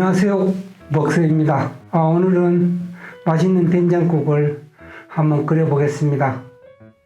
안녕하세요. 먹스입니다. 아, 오늘은 맛있는 된장국을 한번 끓여보겠습니다.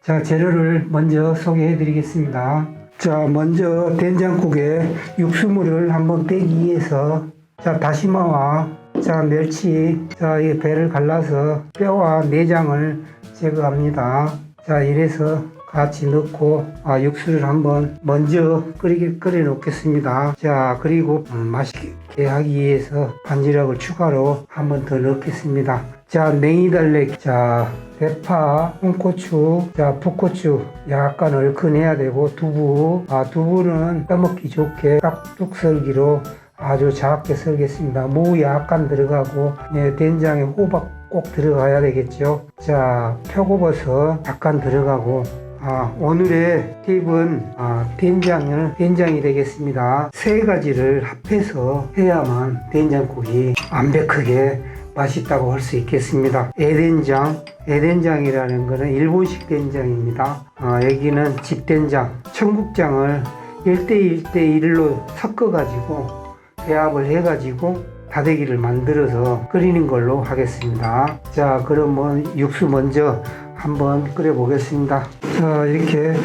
자, 재료를 먼저 소개해 드리겠습니다. 자, 먼저 된장국에 육수물을 한번 빼기 위해서 자, 다시마와 자, 멸치, 자, 이 배를 갈라서 뼈와 내장을 제거합니다. 자, 이래서 같이 넣고 아, 육수를 한번 먼저 끓이게 끓여 놓겠습니다. 자, 그리고 음, 맛있게 하기 위해서 반지락을 추가로 한번 더 넣겠습니다. 자, 냉이달래, 자, 대파, 홍고추, 자, 풋고추 약간 얼큰해야 되고 두부, 아, 두부는 떠먹기 좋게 깍둑 썰기로 아주 작게 썰겠습니다. 무 약간 들어가고 예, 된장에 호박 꼭 들어가야 되겠죠. 자, 표고버섯 약간 들어가고 아, 오늘의 팁은 아, 된장을 된장이 되겠습니다. 세 가지를 합해서 해야만 된장국이 완벽하게 맛있다고 할 수 있겠습니다. 애된장, 애된장이라는 것은 일본식 된장입니다. 아, 여기는 집된장, 청국장을 1대1대1로 섞어가지고 배합을 해가지고 다대기를 만들어서 끓이는 걸로 하겠습니다. 자, 그러면 육수 먼저 한번 끓여 보겠습니다. 자, 이렇게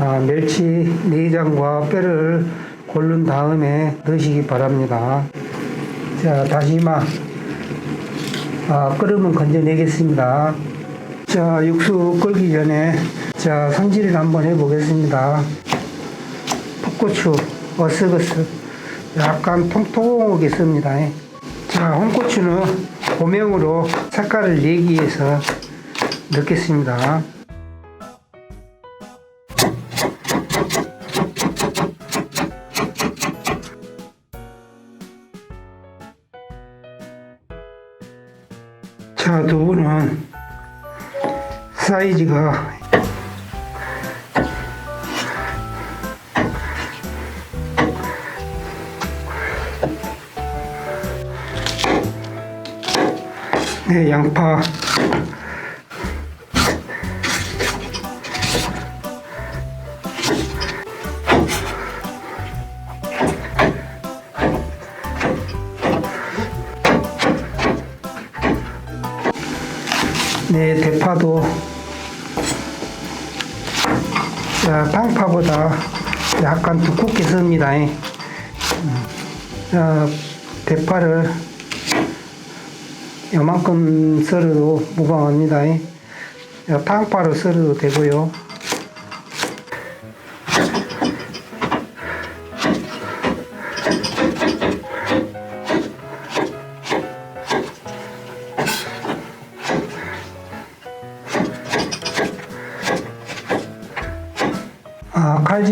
아, 멸치 내장과 뼈를 고른 다음에 넣으시기 바랍니다. 자, 다시마 아, 끓으면 건져내겠습니다. 자, 육수 끓기 전에 자, 손질을 한번 해보겠습니다. 풋고추, 어스거스 약간 통통하게 씁니다. 자, 홍고추는 고명으로 색깔을 내기 위해서 넣겠습니다. 자, 두부는 사이즈가 네, 양파 네, 대파도 자, 방파보다 약간 두껍게 씁니다. 음. 자, 대파를 요만큼 썰어도 무방합니다. 자, 방파로 썰어도 되고요.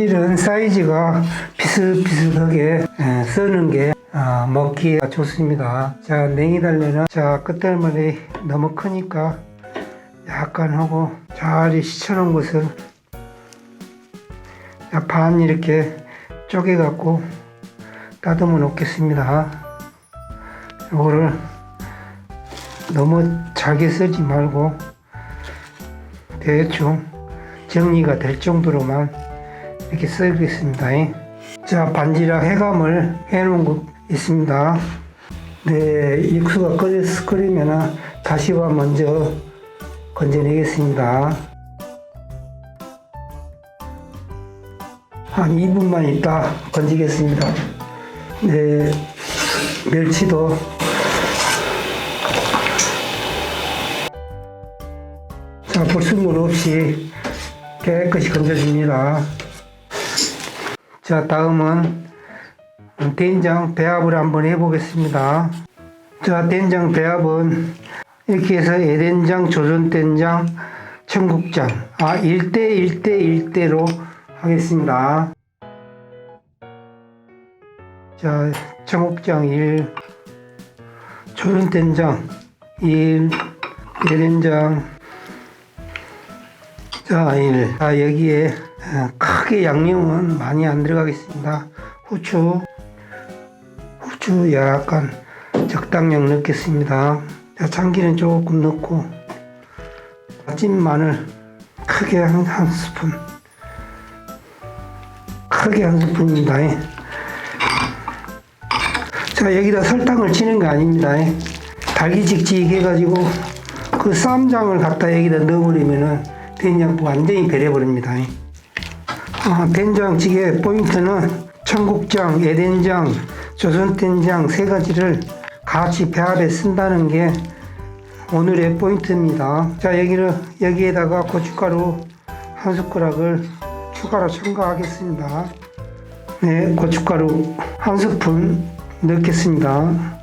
아, 칼질은 사이즈가 비슷비슷하게 예, 쓰는 게 아, 먹기에 좋습니다. 자, 냉이달래는 자, 끝달머리 너무 크니까 약간 하고 잘 시쳐놓은 것을 자, 반 이렇게 쪼개갖고 따듬어 놓겠습니다. 이거를 너무 잘게 쓰지 말고 대충 정리가 될 정도로만 이렇게 썰겠습니다. 자, 반지락 해감을 해놓은 거 있습니다. 네, 육수가 끓여, 끓이면 다시마 먼저 건져내겠습니다. 한 2분만 있다 건지겠습니다. 네, 멸치도 자, 불순물 없이 깨끗이 건져줍니다. 자, 다음은 된장 배합을 한번 해보겠습니다. 자, 된장 배합은 이렇게 해서 애된장, 조선된장, 청국장, 아, 1대 1대 1대로 하겠습니다. 자, 청국장 1, 조선된장 1, 애된장 자, 1. 자, 여기에 어, 크게 양념은 많이 안 들어가겠습니다. 후추, 후추 약간 적당량 넣겠습니다. 자, 참기름 조금 넣고, 찐 마늘 크게 한, 한 스푼, 크게 한 스푼입니다. 자 여기다 설탕을 치는 거 아닙니다. 달기직직 해가지고 그 쌈장을 갖다 여기다 넣어버리면은 된장국 완전히 배려버립니다. 아, 된장찌개 포인트는 청국장, 애된장, 조선된장 세 가지를 같이 배합에 쓴다는 게 오늘의 포인트입니다. 자 여기를 여기에다가 고춧가루 한 숟가락을 추가로 첨가하겠습니다. 네, 고춧가루 한 스푼 넣겠습니다.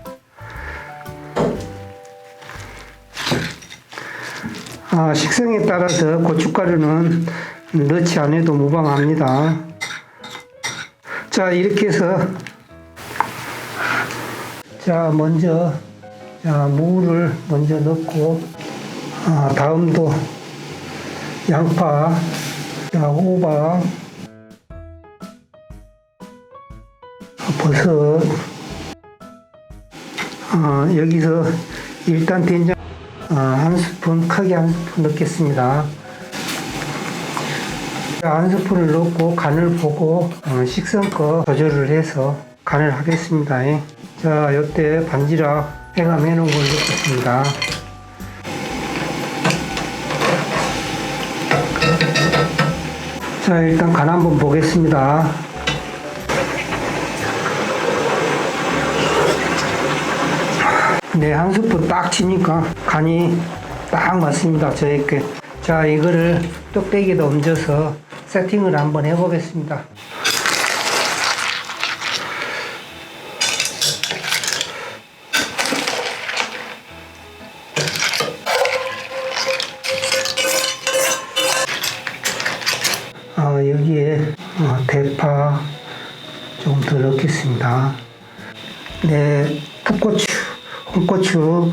아, 식성에 따라서 고춧가루는 넣지 않아도 무방합니다. 자, 이렇게 해서 자, 먼저 자, 무를 먼저 넣고 아, 다음도 양파, 자, 호박, 버섯 아, 여기서 일단 된장 아, 한 스푼 크게 한 스푼 넣겠습니다. 자, 한 스푼을 넣고 간을 보고 어, 식성껏 조절을 해서 간을 하겠습니다. 예. 자, 이때 반지락 해감해 놓은 걸 넣겠습니다. 자, 일단 간 한번 보겠습니다. 네, 한 스푼 딱 치니까 간이 딱 맞습니다. 저에게. 자, 이거를 뚝배기에 얹어서 세팅을 한번 해보겠습니다. 아, 여기에 어, 대파 좀 더 넣겠습니다. 네, 풋고추, 홍고추,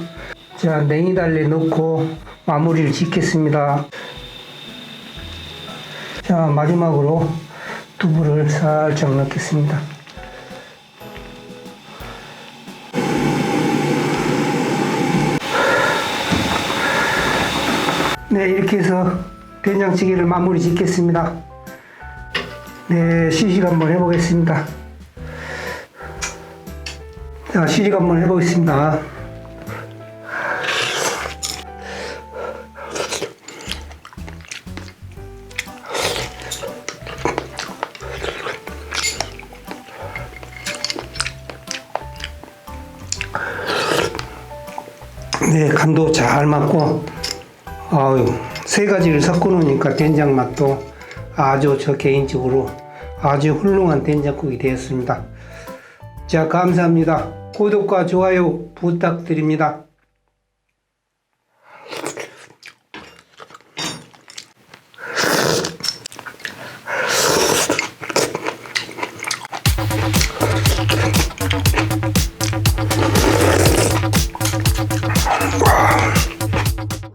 자, 냉이 달래 넣고 마무리를 짓겠습니다. 자, 마지막으로 두부를 살짝 넣겠습니다. 네, 이렇게 해서 된장찌개를 마무리 짓겠습니다. 네, 시식 한번 해보겠습니다. 자, 시식 한번 해보겠습니다. 네, 간도 잘 맞고, 아유, 세 가지를 섞어 놓으니까 된장 맛도 아주 저 개인적으로 아주 훌륭한 된장국이 되었습니다. 자, 감사합니다. 구독과 좋아요 부탁드립니다.